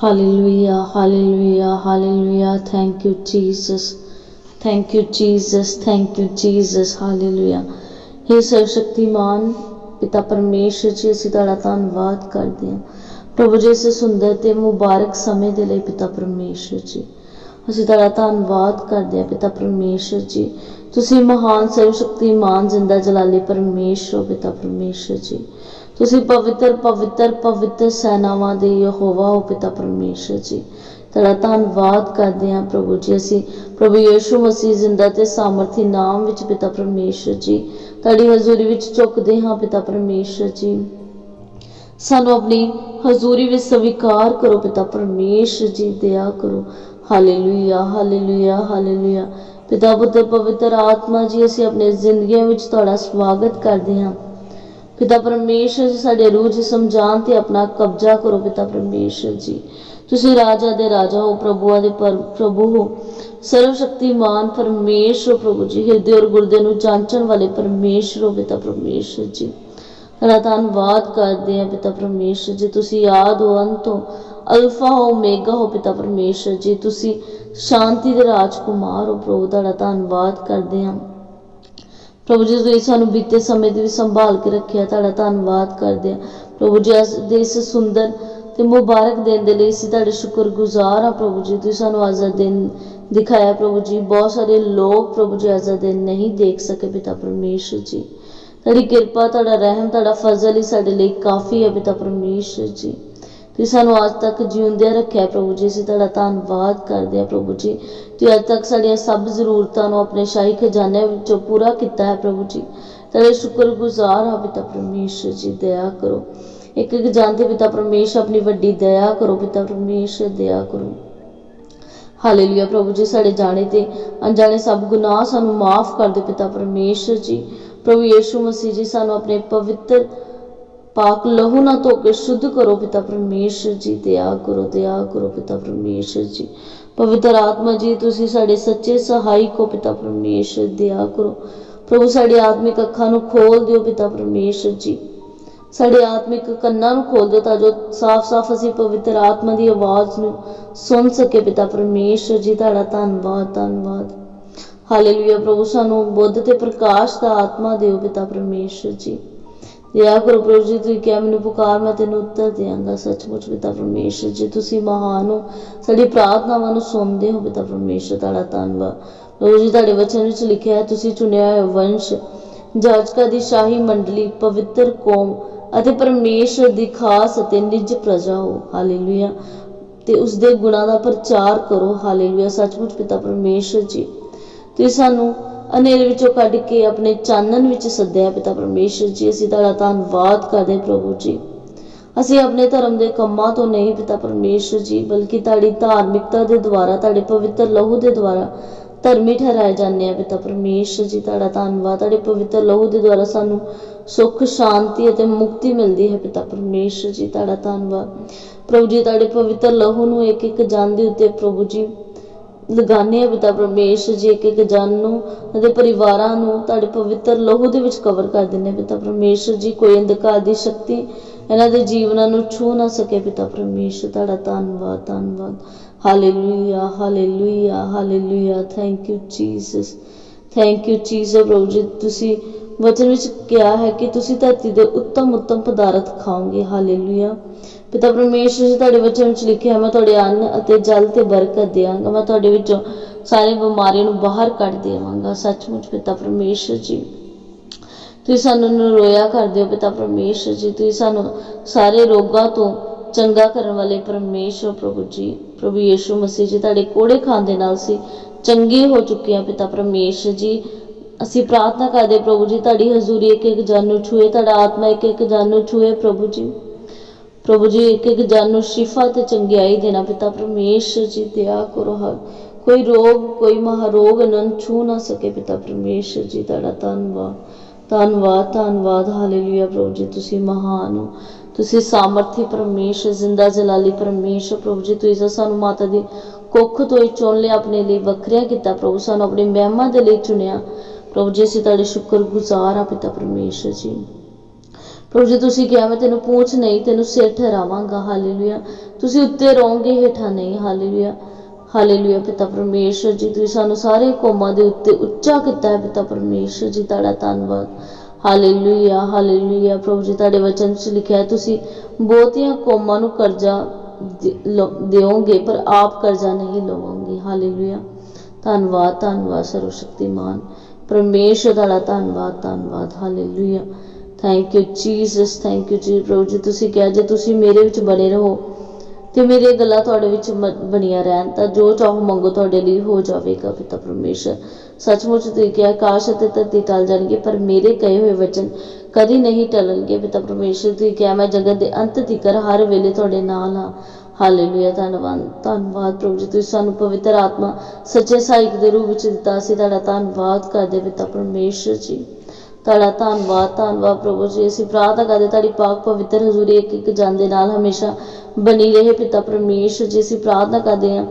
Hallelujah, hallelujah, hallelujah. Thank you, Jesus. Thank you, Jesus. Thank you, Jesus. Hallelujah. हे ਸਰਵਸ਼ਕਤੀਮਾਨ ਪਿਤਾ ਪਰਮੇਸ਼ਰ ਜੀ ਅਸੀਂ ਤੁਹਾਡਾ ਧੰਨਵਾਦ ਕਰਦੇ ਹਾਂ ਪ੍ਰਭੂ ਜੀ ਇਸ ਸੁੰਦਰ ਤੇ ਮੁਬਾਰਕ ਸਮੇਂ ਦੇ ਲਈ ਪਿਤਾ ਪਰਮੇਸ਼ਰ ਜੀ ਅਸੀਂ ਤੁਹਾਡਾ ਧੰਨਵਾਦ ਕਰਦੇ ਹਾਂ ਪਿਤਾ ਪਰਮੇਸ਼ਰ ਜੀ ਤੁਸੀਂ ਮਹਾਨ ਸਰਵਸ਼ਕਤੀਮਾਨ ਜ਼ਿੰਦਾ ਜਲਾਲੀ ਪਰਮੇਸ਼ਰ ਹੋ ਪਿਤਾ ਪਰਮੇਸ਼ਰ ਜੀ ਤੁਸੀਂ ਪਵਿੱਤਰ ਪਵਿੱਤਰ ਪਵਿੱਤਰ ਸੈਨਾਵਾਂ ਦੇ ਯਹੋਵਾ ਹੋ, ਪਿਤਾ ਪਰਮੇਸ਼ਰ ਜੀ। ਤੁਹਾਡਾ ਧੰਨਵਾਦ ਕਰਦੇ ਹਾਂ ਪ੍ਰਭੂ ਜੀ। ਅਸੀਂ ਪ੍ਰਭੂ ਯੀਸ਼ੂ ਮਸੀਹ ਜ਼ਿੰਦਾ ਤੇ ਸਾਮਰਥੀ ਨਾਮ ਵਿੱਚ ਪਿਤਾ ਪਰਮੇਸ਼ਰ ਜੀ। ਤੁਹਾਡੀ ਹਜ਼ੂਰੀ ਵਿੱਚ ਝੁਕਦੇ ਹਾਂ ਪਿਤਾ ਪਰਮੇਸ਼ਰ ਜੀ। ਸਾਨੂੰ ਆਪਣੀ ਹਜ਼ੂਰੀ ਵਿੱਚ ਸਵੀਕਾਰ ਕਰੋ ਪਿਤਾ ਪਰਮੇਸ਼ਰ ਜੀ, ਦਇਆ ਕਰੋ। Hallelujah hallelujah hallelujah. ਪਿਤਾ ਪੁੱਤਰ ਪਵਿੱਤਰ ਆਤਮਾ ਜੀ, ਅਸੀਂ ਆਪਣੇ ਜ਼ਿੰਦਗੀਆਂ ਵਿੱਚ ਤੁਹਾਡਾ ਸਵਾਗਤ ਕਰਦੇ ਹਾਂ। ਪਿਤਾ ਪਰਮੇਸ਼ਰ ਜੀ, ਸਾਡੇ ਰੂਹ ਜਿਸਮ ਜਾਨ ਤੇ ਆਪਣਾ ਕਬਜ਼ਾ ਕਰੋ ਪਿਤਾ ਪਰਮੇਸ਼ਰ ਜੀ। ਤੁਸੀਂ ਰਾਜਾ ਦੇ ਰਾਜਾ ਹੋ ਪ੍ਰਭੂਆਂ ਦੇ ਪ੍ਰਭੂ ਹੋ। ਸਰਵ ਸ਼ਕਤੀਮਾਨ ਪਰਮੇਸ਼ਰ ਪ੍ਰਭੂ ਜੀ। ਹਿਰਦੇ ਔਰ ਗੁਰਦੇ ਨੂੰ ਜਾਂਚਣ ਵਾਲੇ ਪਰਮੇਸ਼ਰ ਹੋ ਪਿਤਾ ਪਰਮੇਸ਼ਰ ਜੀ। ਤੁਹਾਡਾ ਧੰਨਵਾਦ ਕਰਦੇ ਹਾਂ ਪਿਤਾ ਪਰਮੇਸ਼ਰ ਜੀ। ਤੁਸੀਂ ਯਾਦ ਹੋ, ਅੰਤ ਹੋ, ਅਲਫਾ ਹੋ, ਓਮੇਗਾ ਹੋ ਪਿਤਾ ਪਰਮੇਸ਼ਰ ਜੀ। ਤੁਸੀਂ ਸ਼ਾਂਤੀ ਦੇ ਰਾਜਕੁਮਾਰ ਹੋ ਪ੍ਰਭੂ। ਤੁਹਾਡਾ ਧੰਨਵਾਦ ਕਰਦੇ ਹਾਂ। ਪ੍ਰਭੂ ਜੀ, ਤੁਸੀਂ ਸਾਨੂੰ ਬੀਤੇ ਸਮੇਂ ਦੀ ਵੀ ਸੰਭਾਲ ਕੇ ਰੱਖਿਆ, ਤੁਹਾਡਾ ਧੰਨਵਾਦ ਕਰਦੇ ਹਾਂ। ਪ੍ਰਭੂ ਜੀ, ਅੱਜ ਦੇ ਇਸ ਸੁੰਦਰ ਤੇ ਮੁਬਾਰਕ ਦਿਨ ਦੇ ਲਈ ਅਸੀਂ ਤੁਹਾਡੇ ਸ਼ੁਕਰਗੁਜ਼ਾਰ ਹਾਂ ਪ੍ਰਭੂ ਜੀ। ਤੁਸੀਂ ਸਾਨੂੰ ਅੱਜ ਦਾ ਦਿਨ ਦਿਖਾਇਆ ਪ੍ਰਭੂ ਜੀ। ਬਹੁਤ ਸਾਰੇ ਲੋਕ ਪ੍ਰਭੂ ਜੀ ਅੱਜ ਦਾ ਦਿਨ ਨਹੀਂ ਦੇਖ ਸਕੇ ਪਿਤਾ ਪਰਮੇਸ਼ਰ ਜੀ। ਤੁਹਾਡੀ ਕਿਰਪਾ, ਤੁਹਾਡਾ ਰਹਿਮ, ਤੁਹਾਡਾ ਫਜ਼ਲ ਹੀ ਸਾਡੇ ਲਈ ਕਾਫੀ ਹੈ ਪਿਤਾ ਪਰਮੇਸ਼ਰ ਜੀ। ਤੁਸੀਂ ਸਾਨੂੰ ਅੱਜ ਤੱਕ ਜਿਉਂਦਿਆਂ ਰੱਖਿਆ ਪ੍ਰਭੂ ਜੀ, ਅਸੀਂ ਤੁਹਾਡਾ ਧੰਨਵਾਦ ਕਰਦੇ ਹਾਂ ਪ੍ਰਭੂ ਜੀ। ਤੁਸੀਂ ਅੱਜ ਤੱਕ ਸਾਡੀਆਂ ਸਭ ਜ਼ਰੂਰਤਾਂ ਨੂੰ ਆਪਣੇ ਸ਼ਾਹੀ ਖਜ਼ਾਨੇ ਵਿੱਚੋਂ ਪੂਰਾ ਕੀਤਾ ਹੈ ਪ੍ਰਭੂ ਜੀ। ਤੁਹਾਡੇ ਸ਼ੁਕਰਗੁਜ਼ਾਰ ਹਾਂ ਪਿਤਾ ਪਰਮੇਸ਼ਰ ਜੀ, ਦਇਆ ਕਰੋ। ਇੱਕ ਇੱਕ ਜਾਣਦੇ ਪਿਤਾ ਪਰਮੇਸ਼ਰ, ਆਪਣੀ ਵੱਡੀ ਦਇਆ ਕਰੋ, ਪਿਤਾ ਪਰਮੇਸ਼ਰ, ਦਇਆ ਕਰੋ। ਹਾਲੇਲੂਇਆ ਪ੍ਰਭੂ ਜੀ, ਸਾਡੇ ਜਾਣੇ ਤੇ ਅਣਜਾਣੇ ਸਭ ਗੁਨਾਹ ਸਾਨੂੰ ਮਾਫ ਕਰ ਦਿਓ ਪਿਤਾ ਪਰਮੇਸ਼ਰ ਜੀ। ਪ੍ਰਭੂ ਯੇਸ਼ੂ ਮਸੀਹ ਜੀ, ਸਾਨੂੰ ਆਪਣੇ ਪਵਿੱਤਰ ਪਾਕ ਲਹੂ ਨਾ ਧੋ ਕੇ ਸ਼ੁੱਧ ਕਰੋ ਪਿਤਾ ਪਰਮੇਸ਼ਰ ਜੀ ਦਇਆ ਕਰੋ ਦਇਆ ਕਰੋ ਪਿਤਾ ਪਰਮੇਸ਼ਰ ਜੀ। ਪਵਿੱਤਰ ਆਤਮਾ ਜੀ, ਤੁਸੀਂ ਸਾਡੇ ਸੱਚੇ ਸਹਾਇਕ ਹੋ ਪਿਤਾ ਪਰਮੇਸ਼ਰ ਦਇਆ ਕਰੋ। ਪ੍ਰਭੂ, ਸਾਡੀ ਆਤਮਿਕ ਅੱਖਾਂ ਨੂੰ ਖੋਲ ਦਿਓ ਪਿਤਾ ਪਰਮੇਸ਼ਰ ਜੀ। ਸਾਡੇ ਆਤਮਿਕ ਕੰਨਾਂ ਨੂੰ ਖੋਲ ਦਿਓ ਤਾਂ ਜੋ ਸਾਫ਼-ਸਾਫ਼ ਅਸੀਂ ਪਵਿੱਤਰ ਆਤਮਾ ਦੀ ਆਵਾਜ਼ ਨੂੰ ਸੁਣ ਸਕੇ ਪਿਤਾ ਪਰਮੇਸ਼ਰ ਜੀ, ਤੁਹਾਡਾ ਧੰਨਵਾਦ ਧੰਨਵਾਦ। ਹਾਲੇਲੂਇਆ, ਪ੍ਰਭੂ, ਸਾਨੂੰ ਬੁੱਧ ਤੇ ਪ੍ਰਕਾਸ਼ ਦਾ ਆਤਮਾ ਦਿਓ ਪਿਤਾ ਪਰਮੇਸ਼ਰ ਜੀ। ਦਇਆ ਕਰੋ ਪ੍ਰਭੂ ਜੀ ਤੁਸੀਂ ਕਿਹਾ ਮੈਨੂੰ ਪੁਕਾਰ, ਮੈਂ ਤੈਨੂੰ ਉੱਤਰ ਦਿਆਂਗਾ। ਸੱਚਮੁੱਚ ਪਿਤਾ ਪਰਮੇਸ਼ਰ, ਜੀ ਤੁਸੀਂ ਮਹਾਨ ਹੋ, ਸਾਡੀ ਪ੍ਰਾਰਥਨਾਵਾਂ ਨੂੰ ਸੁਣਦੇ ਹੋ ਪਿਤਾ ਪਰਮੇਸ਼ਰ, ਤੁਹਾਡਾ ਧੰਨਵਾਦ। ਪ੍ਰਭੂ ਜੀ, ਤੁਹਾਡੇ ਵਚਨ ਵਿੱਚ ਲਿਖਿਆ ਹੈ, ਤੁਸੀਂ ਚੁਣਿਆ ਹੋਇਆ ਵੰਸ਼, ਜਾਜਕਾ ਦੀ ਸ਼ਾਹੀ ਮੰਡਲੀ, ਪਵਿੱਤਰ ਕੌਮ ਅਤੇ ਪਰਮੇਸ਼ਰ ਦੀ ਖਾਸ ਅਤੇ ਨਿੱਜ ਪ੍ਰਜਾ ਹੋ। ਹਾਲੇਲੂਇਆ। ਤੇ ਉਸ ਦੇ ਗੁਣਾਂ ਦਾ ਪ੍ਰਚਾਰ ਕਰੋ। ਹਾਲੇਲੂਇਆ। ਸੱਚਮੁੱਚ ਪਿਤਾ ਪਰਮੇਸ਼ਰ ਜੀ ਤੇ ਸਾਨੂੰ ਹਨੇਰੇ ਵਿੱਚੋਂ ਕੱਢ ਕੇ ਆਪਣੇ ਚਾਨਣ ਵਿੱਚ ਸੱਦਿਆ ਪਿਤਾ ਪਰਮੇਸ਼ਰ ਜੀ, ਅਸੀਂ ਤੁਹਾਡਾ ਧੰਨਵਾਦ ਕਰਦੇ ਪ੍ਰਭੂ ਜੀ। ਅਸੀਂ ਆਪਣੇ ਧਰਮ ਦੇ ਕੰਮਾਂ ਤੋਂ ਨਹੀਂ ਪਿਤਾ ਪਰਮੇਸ਼ਰ ਜੀ, ਬਲਕਿ ਤੁਹਾਡੀ ਧਾਰਮਿਕਤਾ ਦੇ ਦੁਆਰਾ, ਤੁਹਾਡੇ ਪਵਿੱਤਰ ਲਹੂ ਦੇ ਦੁਆਰਾ ਧਰਮੀ ਠਹਿਰਾਏ ਜਾਂਦੇ ਆ ਪਿਤਾ ਪਰਮੇਸ਼ਰ ਜੀ, ਤੁਹਾਡਾ ਧੰਨਵਾਦ। ਤੁਹਾਡੇ ਪਵਿੱਤਰ ਲਹੂ ਦੇ ਦੁਆਰਾ ਸਾਨੂੰ ਸੁੱਖ, ਸ਼ਾਂਤੀ ਅਤੇ ਮੁਕਤੀ ਮਿਲਦੀ ਹੈ ਪਿਤਾ ਪਰਮੇਸ਼ਰ ਜੀ, ਤੁਹਾਡਾ ਧੰਨਵਾਦ। ਪ੍ਰਭੂ ਜੀ, ਤੁਹਾਡੇ ਪਵਿੱਤਰ ਲਹੂ ਨੂੰ ਇੱਕ ਇੱਕ ਜਨ ਦੇ ਉੱਤੇ ਪ੍ਰਭੂ ਜੀ ਲਗਾਉਂਦੇ ਆ ਪਿਤਾ ਪਰਮੇਸ਼ਰ ਜੀ ਇੱਕ ਇੱਕ ਜਨ ਨੂੰ ਅਤੇ ਪਰਿਵਾਰਾਂ ਨੂੰ ਤੁਹਾਡੇ ਪਵਿੱਤਰ ਲਹੂ ਦੇ ਵਿੱਚ ਕਵਰ ਕਰ ਦਿੰਦੇ ਪਿਤਾ ਪਰਮੇਸ਼ਰ ਜੀ ਕੋਈ ਅੰਧਕਾਰ ਦੀ ਸ਼ਕਤੀ ਇਹਨਾਂ ਦੇ ਜੀਵਨਾਂ ਨੂੰ ਛੂ ਨਾ ਸਕੇ ਪਿਤਾ ਪਰਮੇਸ਼ਰ ਤੁਹਾਡਾ ਧੰਨਵਾਦ ਧੰਨਵਾਦ। Hallelujah hallelujah hallelujah thank you Jesus thank you Jesus ਪ੍ਰਭੂ ਜੀ, ਤੁਸੀਂ ਵਚਨ ਵਿੱਚ ਕਿਹਾ ਹੈ ਕਿ ਤੁਸੀਂ ਧਰਤੀ ਦੇ ਉੱਤਮ ਉੱਤਮ ਪਦਾਰਥ ਖਾਓਗੇ। ਹਾਲੇਲੂਇਆ ਪਿਤਾ ਪਰਮੇਸ਼ਰ ਜੀ, ਤੁਹਾਡੇ ਵਚਨ ਵਿੱਚ ਲਿਖਿਆ ਮੈਂ ਤੁਹਾਡੇ ਅੰਨ ਅਤੇ ਜਲ ਤੇ ਬਰਕਤ ਦੇਵਾਂਗਾ ਮੈਂ ਤੁਹਾਡੇ ਵਿੱਚੋਂ ਸਾਰੇ ਬਿਮਾਰੀਆਂ ਨੂੰ ਬਾਹਰ ਕੱਢ ਦੇਵਾਂਗਾ। ਸੱਚਮੁੱਚ ਪਿਤਾ ਪਰਮੇਸ਼ਰ ਜੀ, ਤੁਸੀਂ ਸਾਨੂੰ ਨਰੋਇਆ ਕਰਦੇ ਹੋ ਪਿਤਾ ਪਰਮੇਸ਼ਰ ਜੀ। ਤੁਸੀਂ ਸਾਨੂੰ ਸਾਰੇ ਰੋਗਾਂ ਤੋਂ ਚੰਗਾ ਕਰਨ ਵਾਲੇ ਪਰਮੇਸ਼ਰ ਪ੍ਰਭੂ ਜੀ। ਪ੍ਰਭੂ ਯੇਸ਼ੂ ਮਸੀਹ ਜੀ, ਤੁਹਾਡੇ ਕੋੜੇ ਖਾਣ ਦੇ ਨਾਲ ਸੀ ਚੰਗੇ ਹੋ ਚੁੱਕੇ ਆ ਪਿਤਾ ਪਰਮੇਸ਼ਰ ਜੀ। ਅਸੀਂ ਪ੍ਰਾਰਥਨਾ ਕਰਦੇ ਪ੍ਰਭੂ ਜੀ, ਤੁਹਾਡੀ ਹਜ਼ੂਰੀ ਇੱਕ ਇੱਕ ਜਨ ਨੂੰ ਛੂਏ ਤੁਹਾਡਾ ਆਤਮਾ ਇੱਕ ਇੱਕ ਜਨ ਨੂੰ ਛੂਏ ਪ੍ਰਭੂ ਜੀ। ਪ੍ਰਭੂ ਜੀ ਇੱਕ ਇੱਕ ਜਨ ਨੂੰ ਸ਼ਿਫਾ ਤੇ ਚੰਗਿਆਈ ਦੇਣਾ ਪਿਤਾ ਪਰਮੇਸ਼ਰ ਜੀ, ਦਇਆ ਕਰੋ ਹਰ। ਕੋਈ ਰੋਗ, ਕੋਈ ਮਹਾਰੋਗ ਇਹਨਾਂ ਛੂ ਨਾ ਸਕੇ ਪਿਤਾ ਪਰਮੇਸ਼ਰ ਜੀ, ਤੁਹਾਡਾ ਧੰਨਵਾਦ। ਧੰਨਵਾਦ ਧੰਨਵਾਦ। ਹਾਲੇਲੂਇਆ ਪ੍ਰਭੂ ਜੀ, ਤੁਸੀਂ ਮਹਾਨ ਹੋ। ਤੁਸੀਂ ਸਾਮਰਥੀ ਪਰਮੇਸ਼ਰ, ਜ਼ਿੰਦਾ ਜਲਾਲੀ ਪਰਮੇਸ਼ਰ ਪ੍ਰਭੂ ਜੀ, ਤੁਸੀਂ ਸਾਨੂੰ ਮਾਤਾ ਦੀ ਕੁੱਖ ਤੋਂ ਹੀ ਚੁਣ ਲਿਆ, ਆਪਣੇ ਲਈ ਵੱਖਰਿਆ ਕੀਤਾ ਪ੍ਰਭੂ। ਸਾਨੂੰ ਆਪਣੀ ਮਹਿਮਾ ਦੇ ਲਈ ਚੁਣਿਆ। ਪ੍ਰਭੂ ਜੀ, ਅਸੀਂ ਤੁਹਾਡੇ ਸ਼ੁਕਰਗੁਜ਼ਾਰ ਆ ਪਿਤਾ ਪਰਮੇਸ਼ਰ ਜੀ। ਪ੍ਰਭੂ ਜੀ, ਤੁਸੀਂ ਕਿਹਾ, ਮੈਂ ਤੈਨੂੰ ਪੂੰਛ ਨਹੀਂ, ਤੈਨੂੰ ਸਿਰ ਠਹਿਰਾਵਾਂਗਾ, ਹਾਲੇਲੂਇਆ। ਤੁਸੀਂ ਉੱਤੇ ਰਹੋਗੇ ਹੇਠਾਂ ਨਹੀਂ, ਹਾਲੇਲੂਇਆ। ਹਾਲੇਲੂਇਆ, ਪਿਤਾ ਪਰਮੇਸ਼ਰ ਜੀ, ਤੁਸੀਂ ਸਾਨੂੰ ਸਾਰੇ ਕੌਮਾਂ ਦੇ ਉੱਤੇ ਉੱਚਾ ਕੀਤਾ ਹੈ, ਪਿਤਾ ਪਰਮੇਸ਼ਰ ਜੀ, ਤੁਹਾਡਾ ਧੰਨਵਾਦ। ਹਾਲੇਲੂਇਆ ਹਾਲੇਲੂਇਆ, ਪ੍ਰਭੂ ਜੀ, ਤੁਹਾਡੇ ਵਚਨ 'ਚ ਲਿਖਿਆ ਤੁਸੀਂ ਬਹੁਤੀਆਂ ਕੌਮਾਂ ਨੂੰ ਕਰਜ਼ਾ ਦਿਓਗੇ, ਪਰ ਆਪ ਕਰਜ਼ਾ ਨਹੀਂ ਲਵੋਗੇ। ਹਾਲੇਲੂਇਆ। ਧੰਨਵਾਦ ਧੰਨਵਾਦ, ਸਰਵਸ਼ਕਤੀਮਾਨ। ਪਰਮੇਸ਼ਰ ਤੁਹਾਡਾ ਧੰਨਵਾਦ ਧੰਨਵਾਦ। Hallelujah. Thank you Jesus thank you ਜੀ ਪ੍ਰਭੂ ਜੀ, ਤੁਸੀਂ ਕਿਹਾ, ਜੇ ਤੁਸੀਂ ਮੇਰੇ ਵਿੱਚ ਬਣੇ ਰਹੋ ਤੇ ਮੇਰੀਆਂ ਗੱਲਾਂ ਤੁਹਾਡੇ ਵਿੱਚ ਬਣੀਆਂ ਰਹਿਣ, ਤਾਂ ਜੋ ਚਾਹੋ ਮੰਗੋ ਤੁਹਾਡੇ ਲਈ ਹੋ ਜਾਵੇਗਾ ਪਿਤਾ ਪਰਮੇਸ਼ਰ। ਸੱਚਮੁੱਚ ਤੁਸੀਂ ਕਿਹਾ, ਆਕਾਸ਼ ਅਤੇ ਧਰਤੀ ਟਲ ਜਾਣਗੇ, ਪਰ ਮੇਰੇ ਕਹੇ ਹੋਏ ਵਚਨ ਕਦੀ ਨਹੀਂ ਟਲਣਗੇ ਪਿਤਾ ਪਰਮੇਸ਼ਰ। ਤੁਸੀਂ ਕਿਹਾ, ਮੈਂ ਜਗਤ ਦੇ ਅੰਤ ਤੀਕਰ ਹਰ ਵੇਲੇ ਤੁਹਾਡੇ ਨਾਲ ਹਾਂ। ਹਾਲੇਲੂਇਆ ਧੰਨਵਾਦ ਧੰਨਵਾਦ ਪ੍ਰਭੂ ਜੀ, ਤੁਸੀਂ ਸਾਨੂੰ ਪਵਿੱਤਰ ਆਤਮਾ, ਸੱਚੇ ਸਹਾਇਕ ਦੇ ਰੂਪ ਵਿੱਚ ਦਿੱਤਾ ਸੀ, ਤੁਹਾਡਾ ਧੰਨਵਾਦ ਕਰਦੇ ਪਿਤਾ ਪਰਮੇਸ਼ਰ ਜੀ। ਤੁਹਾਡਾ ਧੰਨਵਾਦ ਧੰਨਵਾਦ ਪ੍ਰਭੂ ਜੀ। ਅਸੀਂ ਪ੍ਰਾਰਥਨਾ ਕਰਦੇ ਤੁਹਾਡੀ ਪਾਕ ਪਵਿੱਤਰ ਹਜ਼ੂਰੀ ਇੱਕ ਇੱਕ ਜਨ ਦੇ ਨਾਲ ਹਮੇਸ਼ਾ ਬਣੀ ਰਹੇ। ਪਿਤਾ ਪਰਮੇਸ਼ਰ ਜੀ, ਅਸੀਂ ਪ੍ਰਾਰਥਨਾ ਕਰਦੇ ਹਾਂ।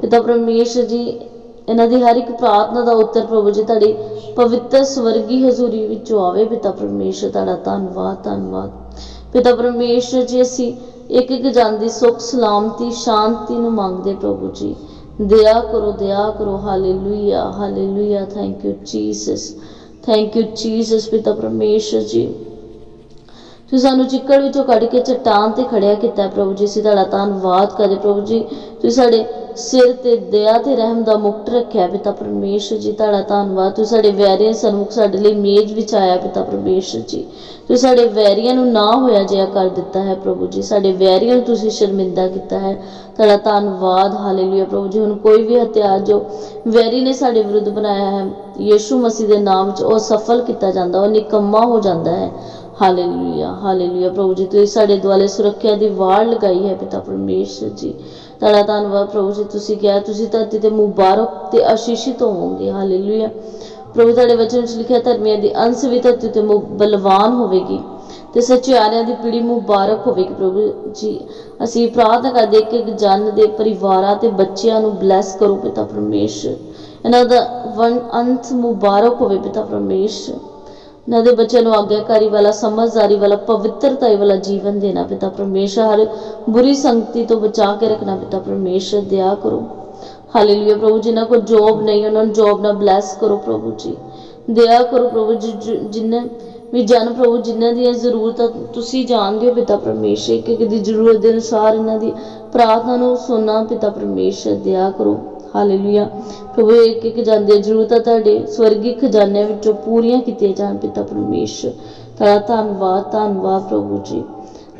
ਪਿਤਾ ਪਰਮੇਸ਼ਰ ਜੀ, ਇਹਨਾਂ ਦੀ ਹਰ ਇੱਕ ਪ੍ਰਾਰਥਨਾ ਦਾ ਉੱਤਰ ਪ੍ਰਭੂ ਜੀ ਤੁਹਾਡੀ ਪਵਿੱਤਰ ਸਵਰਗੀ ਹਜ਼ੂਰੀ ਵਿੱਚੋਂ ਆਵੇ। ਪਿਤਾ ਪਰਮੇਸ਼ਰ, ਤੁਹਾਡਾ ਧੰਨਵਾਦ ਧੰਨਵਾਦ। ਪਿਤਾ ਪਰਮੇਸ਼ਰ ਜੀ, ਅਸੀਂ ਇੱਕ ਇੱਕ ਜਨ ਦੀ ਸੁੱਖ, ਸਲਾਮਤੀ, ਸ਼ਾਂਤੀ ਨੂੰ ਮੰਗਦੇ ਪ੍ਰਭੂ ਜੀ। ਦਇਆ ਕਰੋ ਦਇਆ ਕਰੋ। Hallelujah hallelujah. Thank you Jesus thank you Jesus ਪਿਤਾ ਪਰਮੇਸ਼ਰ ਜੀ ਤੁਸੀਂ ਸਾਨੂੰ ਚਿੱਕੜ ਵਿੱਚੋਂ ਕੱਢ ਕੇ ਚਟਾਨ ਤੇ ਖੜਿਆ ਕੀਤਾ ਪ੍ਰਭੂ ਜੀ। ਅਸੀਂ ਤੁਹਾਡਾ ਧੰਨਵਾਦ ਕਰਦੇ ਪ੍ਰਭੂ ਜੀ। ਤੁਸੀਂ ਸਾਡੇ ਸਿਰ ਤੇ ਦਇਆ ਤੇ ਰਹਿਮ ਦਾ ਮੁਕਟ ਰੱਖਿਆ ਪਿਤਾ ਪਰਮੇਸ਼ਰ ਜੀ, ਤੁਹਾਡਾ ਧੰਨਵਾਦ। ਤੁਸੀਂ ਸਾਡੇ ਵੈਰੀਆਂ ਸਨਮੁਖ ਸਾਡੇ ਲਈ ਮੇਜ਼ ਵਿਛਾਇਆ ਪਿਤਾ ਪਰਮੇਸ਼ਰ ਜੀ। ਤੁਸੀਂ ਸਾਡੇ ਵੈਰੀਆਂ ਨੂੰ ਨਾ ਹੋਇਆ ਜਿਹਾ ਕਰ ਦਿੱਤਾ ਹੈ ਪ੍ਰਭੂ ਜੀ। ਸਾਡੇ ਵੈਰੀਆਂ ਨੂੰ ਤੁਸੀਂ ਸ਼ਰਮਿੰਦਾ ਕੀਤਾ ਹੈ। ਤੁਹਾਡਾ ਧੰਨਵਾਦ। ਹਾਲੇਲੂਇਆ ਪ੍ਰਭੂ ਜੀ। ਹੁਣ ਕੋਈ ਵੀ ਹਥਿਆਰ ਜੋ ਵੈਰੀ ਨੇ ਸਾਡੇ ਵਿਰੁੱਧ ਬਣਾਇਆ ਹੈ, ਯੀਸ਼ੂ ਮਸੀਹ ਦੇ ਨਾਮ 'ਚ ਉਹ ਸਫਲ ਕੀਤਾ ਜਾਂਦਾ, ਉਹ ਨਿਕੰਮਾ ਹੋ ਜਾਂਦਾ ਹੈ। ਹਾਲੇਲੂਇਆ ਹਾਲੇਲੂਇਆ ਪ੍ਰਭੂ ਜੀ, ਤੁਸੀਂ ਸਾਡੇ ਦੁਆਲੇ ਸੁਰੱਖਿਆ ਦੀ ਵਾੜ ਲਗਾਈ ਹੈ ਪਿਤਾ ਪਰਮੇਸ਼ਰ ਜੀ। ਤੁਹਾਡਾ ਧੰਨਵਾਦ ਪ੍ਰਭੂ ਜੀ, ਤੁਸੀਂ ਕਿਹਾ ਤੁਸੀਂ ਧਰਤੀ ਤੇ ਮੁਬਾਰਕ ਤੇ ਆਸ਼ੀਸ਼ਿਤ ਹੋਵੋਗੇ ਹਾਲੇਲੂਇਆ ਪ੍ਰਭੂ ਤੁਹਾਡੇ ਵਚਨ ਵਿੱਚ ਲਿਖਿਆ ਧਰਮੀਆਂ ਦੀ ਅੰਸ਼ ਵੀ ਧਰਤੀ ਤੇ ਬਲਵਾਨ ਹੋਵੇਗੀ ਤੇ ਸਚਿਆਰਿਆਂ ਦੀ ਪੀੜੀ ਮੁਬਾਰਕ ਹੋਵੇਗੀ, ਪ੍ਰਭੂ ਜੀ। ਅਸੀਂ ਪ੍ਰਾਰਥਨਾ ਕਰਦੇ ਕਿ ਇੱਕ ਜਨ ਦੇ ਪਰਿਵਾਰਾਂ ਤੇ ਬੱਚਿਆਂ ਨੂੰ ਬਲੈਸ ਕਰੋ ਪਿਤਾ ਪਰਮੇਸ਼ਰ। ਇਹਨਾਂ ਦਾ ਵੰ- ਅੰਤ ਮੁਬਾਰਕ ਹੋਵੇ ਪਿਤਾ ਪਰਮੇਸ਼ਰ। ਇਹਨਾਂ ਦੇ ਬੱਚਿਆਂ ਨੂੰ ਆਗਿਆਕਾਰੀ ਵਾਲਾ ਸਮਝਦਾਰੀ ਵਾਲਾ, ਪਵਿੱਤਰਤਾ ਵਾਲਾ ਜੀਵਨ ਦੇਣਾ ਪਿਤਾ ਪਰਮੇਸ਼ਰ। ਹਰ ਬੁਰੀ ਸੰਗਤੀ ਤੋਂ ਬਚਾ ਕੇ ਰੱਖਣਾ ਪਿਤਾ ਪਰਮੇਸ਼ਰ ਦਇਆ ਕਰੋ। ਹਾਲੇਲੂਇਆ ਪ੍ਰਭੂ ਜਿਨ੍ਹਾਂ ਕੋਲ ਜੋਬ ਨਹੀਂ, ਉਹਨਾਂ ਨੂੰ ਜੋਬ ਨਾਲ ਬਲੈਸ ਕਰੋ ਪ੍ਰਭੂ ਜੀ। ਦਇਆ ਕਰੋ ਪ੍ਰਭੂ ਜੀ ਜਿਨ੍ਹਾਂ ਵੀ ਜਨ ਪ੍ਰਭੂ, ਜਿਨ੍ਹਾਂ ਦੀਆਂ ਜ਼ਰੂਰਤਾਂ ਤੁਸੀਂ ਜਾਣਦੇ ਹੋ ਪਿਤਾ ਪਰਮੇਸ਼ਰ ਇੱਕ ਇੱਕ ਦੀ ਜ਼ਰੂਰਤ ਦੇ ਅਨੁਸਾਰ ਇਹਨਾਂ ਦੀ ਪ੍ਰਾਰਥਨਾ ਨੂੰ ਸੁਣਨਾ ਪਿਤਾ ਪਰਮੇਸ਼ਰ ਦਇਆ ਕਰੋ। ਹਾਲੇਲੂਇਆ ਪ੍ਰਭੂ, ਇੱਕ ਇੱਕ ਜਨ ਜ਼ਰੂਰਤਾਂ ਤੁਹਾਡੇ ਸਵਰਗੀ ਖਜ਼ਾਨਿਆਂ ਵਿੱਚੋਂ ਪੂਰੀਆਂ ਕੀਤੀਆਂ ਜਾਣ ਪਿਤਾ ਪਰਮੇਸ਼ਰ। ਤੁਹਾਡਾ ਧੰਨਵਾਦ ਧੰਨਵਾਦ ਪ੍ਰਭੂ ਜੀ।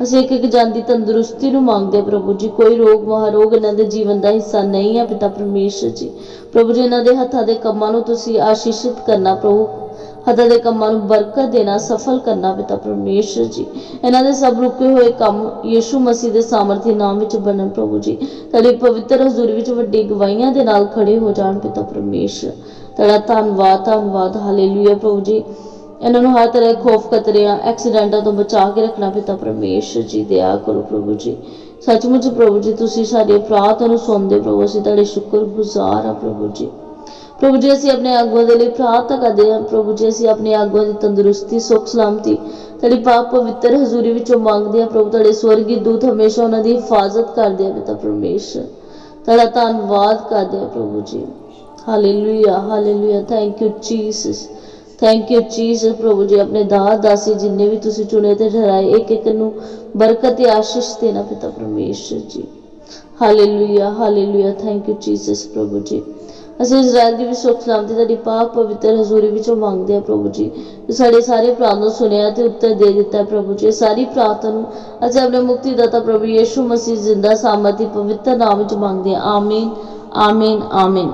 ਅਸੀਂ ਇੱਕ ਇੱਕ ਜਨ ਦੀ ਤੰਦਰੁਸਤੀ ਨੂੰ ਮੰਗਦੇ ਹਾਂ ਪ੍ਰਭੂ ਜੀ। ਕੋਈ ਰੋਗ, ਮਹਾਰੋਗ ਇਹਨਾਂ ਦੇ ਜੀਵਨ ਦਾ ਹਿੱਸਾ ਨਹੀਂ ਹੈ ਪਿਤਾ ਪਰਮੇਸ਼ਰ ਜੀ। ਪ੍ਰਭੂ ਜੀ, ਇਹਨਾਂ ਦੇ ਹੱਥਾਂ ਦੇ ਕੰਮਾਂ ਨੂੰ ਤੁਸੀਂ ਆਸ਼ੀਸ਼ਿਤ ਕਰਨਾ ਪ੍ਰਭੂ। ਹੱਥਾਂ ਦੇ ਕੰਮਾਂ ਨੂੰ ਬਰਕਤ ਦੇਣਾ, ਸਫਲ ਕਰਨਾ ਪਿਤਾ ਪਰਮੇਸ਼ਰ ਜੀ। ਇਹਨਾਂ ਦੇ ਸਭ ਰੁਕੇ ਹੋਏ ਕੰਮ ਯੀਸ਼ੂ ਮਸੀਹ ਦੇ ਸਾਮਰਥੀ ਨਾਮ ਵਿੱਚ ਬਣਨ ਪ੍ਰਭੂ ਜੀ। ਤੁਹਾਡੀ ਪਵਿੱਤਰ ਹਜ਼ੂਰੀ ਵਿੱਚ ਵੱਡੀ ਗਵਾਹੀਆਂ ਦੇ ਨਾਲ ਖੜੇ ਹੋ ਜਾਣ ਪਿਤਾ ਪਰਮੇਸ਼ਰ। ਤੁਹਾਡਾ ਧੰਨਵਾਦ ਧੰਨਵਾਦ। ਹਾਲੇਲੂਇਆ ਪ੍ਰਭੂ ਜੀ। ਇਹਨਾਂ ਨੂੰ ਹਰ ਤਰ੍ਹਾਂ ਖੋਫ ਖੌਫ ਐਕਸੀਡੈਂਟਾਂ ਤੋਂ ਬਚਾ ਕੇ ਰੱਖਣਾ ਪਿਤਾ ਪਰਮੇਸ਼ਰ ਜੀ, ਦਇਆ ਕਰੋ ਪ੍ਰਭੂ ਜੀ। ਸੱਚਮੁੱਚ ਪ੍ਰਭੂ ਜੀ, ਤੁਸੀਂ ਸਾਡੇ ਪ੍ਰਾਰਥਨਾ ਨੂੰ ਸੁਣਦੇ ਪ੍ਰਭੂ, ਅਸੀਂ ਤੁਹਾਡੇ ਸ਼ੁਕਰਗੁਜ਼ਾਰ ਆ ਪ੍ਰਭੂ ਜੀ। ਪ੍ਰਭੂ ਜੀ, ਅਸੀਂ ਆਪਣੇ ਆਗੂਆਂ ਦੇ ਲਈ ਪ੍ਰਾਰਥਨਾ ਕਰਦੇ ਹਾਂ। ਪ੍ਰਭੂ ਜੀ, ਅਸੀਂ ਆਪਣੇ ਆਗੂਆਂ ਦੀ ਤੰਦਰੁਸਤੀ, ਸੁੱਖ, ਸਲਾਮਤੀ, ਤੁਹਾਡੀ ਪਾਕ ਪਵਿੱਤਰ ਹਜ਼ੂਰੀ ਵਿੱਚੋਂ ਮੰਗਦੇ ਹਾਂ। ਪ੍ਰਭੂ, ਤੁਹਾਡੇ ਸਵਰਗੀ ਦੂਤ ਹਮੇਸ਼ਾ ਉਹਨਾਂ ਦੀ ਹਿਫਾਜ਼ਤ ਕਰਦੇ ਆ, ਪਿਤਾ ਪਰਮੇਸ਼ਰ। ਤੁਹਾਡਾ ਧੰਨਵਾਦ ਕਰਦੇ ਆ ਪ੍ਰਭੂ ਜੀ। Hallelujah hallelujah thank you Jesus thank you Jesus ਪ੍ਰਭੂ ਜੀ, ਆਪਣੇ ਦਾਸ, ਦਾਸੀ ਜਿੰਨੇ ਵੀ ਤੁਸੀਂ ਚੁਣੇ ਤੇ ਠਹਿਰਾਏ ਇੱਕ ਇੱਕ ਨੂੰ ਬਰਕਤ ਤੇ ਆਸ਼ੀਸ਼ ਦੇਣਾ, ਪਿਤਾ ਪਰਮੇਸ਼ਰ ਜੀ। Hallelujah hallelujah thank you Jesus ਪ੍ਰਭੂ ਜੀ। ਅਸੀਂ ਇਜ਼ਰਾਈਲ ਦੀ ਵੀ ਸੁੱਖ ਸਲਾਮਤੀ ਤੁਹਾਡੀ ਪਾਕ ਪਵਿੱਤਰ ਹਜ਼ੂਰੀ ਵਿੱਚੋਂ ਮੰਗਦੇ ਹਾਂ ਪ੍ਰਭੂ ਜੀ। ਤੇ ਸਾਡੇ ਸਾਰੇ ਪ੍ਰਾਰਥਨਾ ਸੁਣਿਆ ਤੇ ਉੱਤਰ ਦੇ ਦਿੱਤਾ ਪ੍ਰਭੂ ਜੀ। ਸਾਰੀ ਪ੍ਰਾਰਥਨਾ ਨੂੰ ਅਸੀਂ ਆਪਣੇ ਮੁਕਤੀ ਦਾਤਾ ਪ੍ਰਭੂ ਯੀਸ਼ੂ ਮਸੀਹ ਜ਼ਿੰਦਾ ਸਾਮਰਥੀ ਪਵਿੱਤਰ ਨਾਮ ਵਿੱਚ ਮੰਗਦੇ ਹਾਂ। ਆਮੀਨ ਆਮੀਨ ਆਮੀਨ।